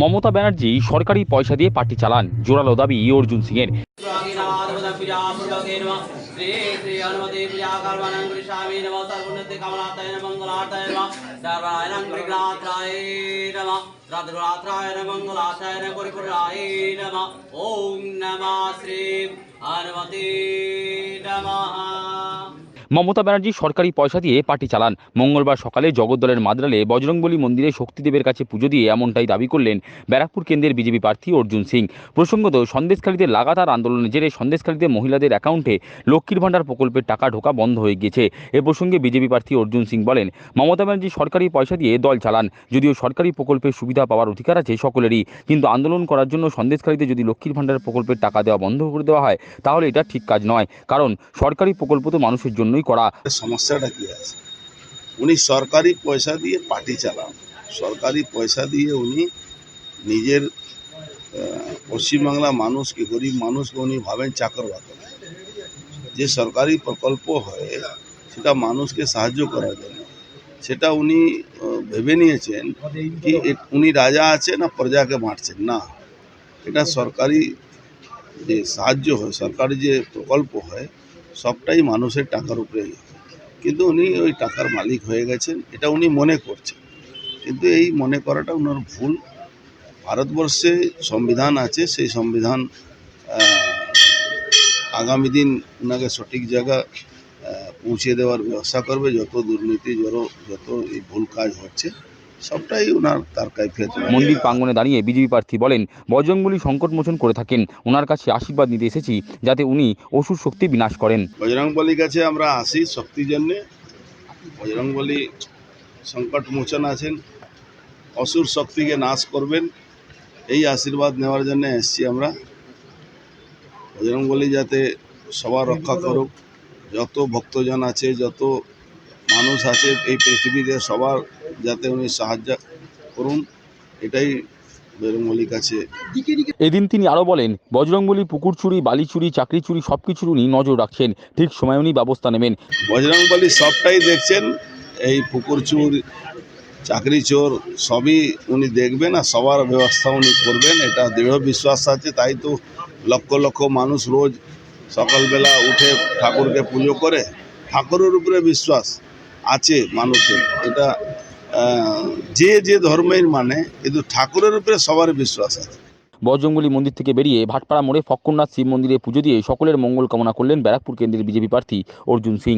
মমতা ব্যানার্জি সরকারি পয়সা দিয়ে পার্টি চালান জোরালো দাবি অর্জুন সিংয়ের स्वामिनाथपदपूजापूर्वके नमः श्री श्री हनुमते पूजाकर्मणं कृष्णामि नमः सर्वोन्नति कमलाताय नमः मङ्गलाताय नमः सर्वायनं विघ्नात्राय नमः श्राद्धरात्राय नमः मङ्गलाताय नमः परिपुराय नमः ॐ नमः श्री हनुमते नमः মমতা ব্যানার্জি সরকারি পয়সা দিয়ে পার্টি চালান। মঙ্গলবার সকালে জগদ্দলের মাদ্রালে বজরংবলী মন্দিরে শক্তিদেবের কাছে পুজো দিয়ে এমনটাই দাবি করলেন ব্যারাকপুর কেন্দ্রের বিজেপি প্রার্থী অর্জুন সিং। প্রসঙ্গত, সন্দেশখালীতে লাগাতার আন্দোলনের জেরে সন্দেশখালীতে মহিলাদের অ্যাকাউন্টে লক্ষ্মীর ভাণ্ডার প্রকল্পের টাকা ঢোকা বন্ধ হয়ে গিয়েছে। এ প্রসঙ্গে বিজেপি প্রার্থী অর্জুন সিং বলেন, মমতা ব্যানার্জি সরকারি পয়সা দিয়ে দল চালান, যদিও সরকারি প্রকল্পের সুবিধা পাওয়ার অধিকার আছে সকলেরই, কিন্তু আন্দোলন করার জন্য সন্দেশকারীদের যদি লক্ষ্মীর ভাণ্ডার প্রকল্পের টাকা দেওয়া বন্ধ করে দেওয়া হয়, তাহলে এটা ঠিক কাজ নয়। কারণ সরকারি প্রকল্প তো মানুষের জন্যই করা। সমস্যাটা কি আছে? উনি সরকারি পয়সা দিয়ে পার্টি চালান। সরকারি পয়সা দিয়ে উনি নিজের পশ্চিমবাংলা মানুষকে, গরিব মানুষকে উনি ভাবেন চাকর বাকর যে সরকারি প্রকল্প হয়, সেটা মানুষকে সাহায্য করার জন্য। সেটা উনি ভেবে নিয়েছেন কি উনি রাজা আছে না প্রজাকে বাঁটছেন না। এটা সরকারি যে সাহায্য হয়, সরকারি যে প্রকল্প হয় সবটাই মানুষের টাকার উপরে। কিন্তু উনি ওই টাকার মালিক হয়ে গেছেন, এটা উনি মনে করছেন। কিন্তু এই মনে করাটা ওনার ভুল। ভারতবর্ষে সংবিধান আছে, সেই সংবিধান আগামী দিন ওনাকে সঠিক জায়গা পৌঁছে দেওয়ার ব্যবস্থা করবে। যত দুর্নীতি, যত যত এই ভুল কাজ হচ্ছে সবটাই ওনার তার কাইফিয়ত মন্দির প্রাঙ্গণে দাঁড়িয়ে বিজেপি প্রার্থী বলেন বজরংবলী সংকট মোচন করে থাকেন। ওনার কাছে আশীর্বাদ নিতে এসেছি যাতে উনি অসুর শক্তি বিনাশ করেন। বজরংবলীর কাছে আমরা আসি শক্তির জন্যে। বজরংবলী সংকট মোচন আছেন অসুর শক্তিকে নাশ করবেন এই আশীর্বাদ নেওয়ার জন্য এসছি আমরা। বজরংবলী যাতে সবার রক্ষা করুক যত ভক্তজন আছে যত মানুষ আছে এই পৃথিবীতে সবার যাতে উনি সাহায্য করুন এটাই বজরংবলীর কাছে। এদিন তিনি আরও বলেন বজরংবলী পুকুর চুরি বালি চুরি চাকরি চুরি সব কিছুর উনি নজর রাখছেন ঠিক সময় উনি ব্যবস্থা নেবেন। বজরংবলী সবটাই দেখছেন এই পুকুর চোর চাকরি চোর সবই উনি দেখবেন আর সবার ব্যবস্থা উনি করবেন এটা দৃঢ় বিশ্বাস আছে তাই তো লক্ষ লক্ষ মানুষ রোজ সকালবেলা উঠে ঠাকুরকে পুজো করে ঠাকুরের উপরে বিশ্বাস আছে মানুষের এটা যে যে ধর্মের মানে কিন্তু ঠাকুরের উপরে সবার বিশ্বাস আছে। বজরঙ্গলী মন্দির থেকে বেরিয়ে ভাটপাড়া মোড়ে ফক্করনাথ শিব মন্দিরে পুজো দিয়ে সকলের মঙ্গল কামনা করলেন ব্যারাকপুর কেন্দ্রের বিজেপি প্রার্থী অর্জুন সিং।